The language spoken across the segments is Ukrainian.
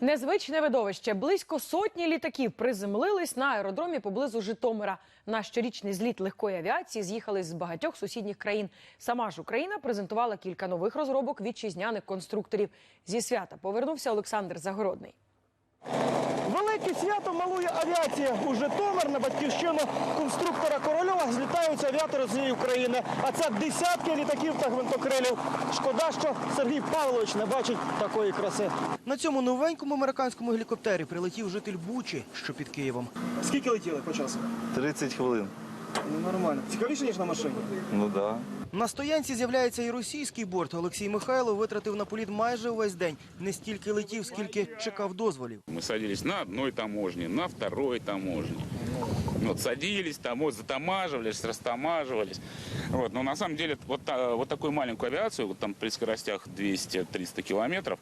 Незвичне видовище. Близько сотні літаків приземлились на аеродромі поблизу Житомира. На щорічний зліт легкої авіації з'їхали з багатьох сусідніх країн. Сама ж Україна презентувала кілька нових розробок вітчизняних конструкторів. Зі свята повернувся Олександр Загородний. Велике свято малує авіація. У Житомир на батьківщину конструктора Корольова злітаються авіатори з всієї України. А це десятки літаків та гвинтокрилів. Шкода, що Сергій Павлович не бачить такої краси. На цьому новенькому американському гелікоптері прилетів житель Бучі, що під Києвом. Скільки летіли по часу? 30 хвилин. Ну, нормально. Цікавіше, ніж на машині. Ну да. На стоянці з'являється і російський борт. Олексій Михайлов витратив на політ майже увесь день. Не стільки летів, скільки чекав дозволів. Мы садились на одной таможне, на второй таможне. Вот, садились, там, вот, затамаживались, растамаживались. Вот, но на самом деле вот, вот такую маленькую авиацию, вот там при скоростях 200-300 километров,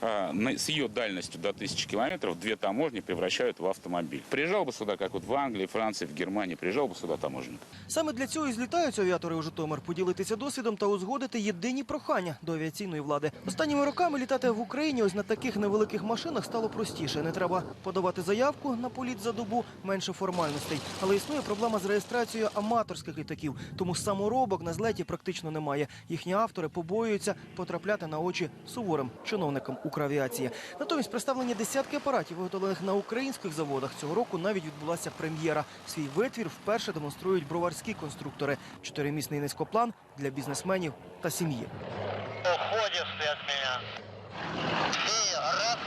с ее дальностью до 1000 километров, две таможни превращают в автомобиль. Приезжал бы сюда, как вот в Англии, Франции, в Германии, приезжал бы сюда таможенник. Саме для цього і злітаються авіатори у Житомир, поділитися досвідом та узгодити єдині прохання до авіаційної влади. Останніми роками літати в Україні ось на таких невеликих машинах стало простіше. Не треба подавати заявку на політ за добу, менше формальностей. Але існує проблема з реєстрацією аматорських літаків, тому саморобок на злеті практично немає. Їхні автори побоюються потрапляти на очі суворим чиновникам Укравіації. Натомість представлені десятки апаратів, виготовлених на українських заводах. Цього року навіть відбулася прем'єра. Свій витвір вперше демонструють броварські конструктори. Чотиримісний низькоплан для бізнесменів та сім'ї. Уходишь ты от меня. И раз.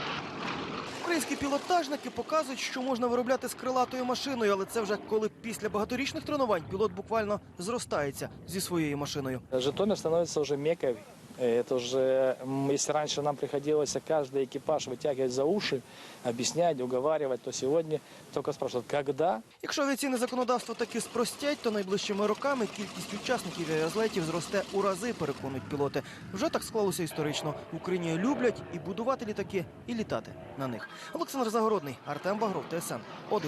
Українські пілотажники показують, що можна виробляти з крилатою машиною, але це вже коли після багаторічних тренувань пілот буквально зростається зі своєю машиною. Житомир становиться вже мекой. Э, Это уже, м, если раньше нам приходилось каждый экипаж вытягивать за уши, объяснять, уговаривать, то сегодня только спрашивают, когда Якщо авіаційне законодавство таки спростять, то найближчими роками кількість учасників авіазлетів зросте у рази, переконують пілоти. Вже так склалося історично. В Україні люблять і будувати літаки, і літати на них. Олександр Загородний, Артем Багров, ТСН 1+,1.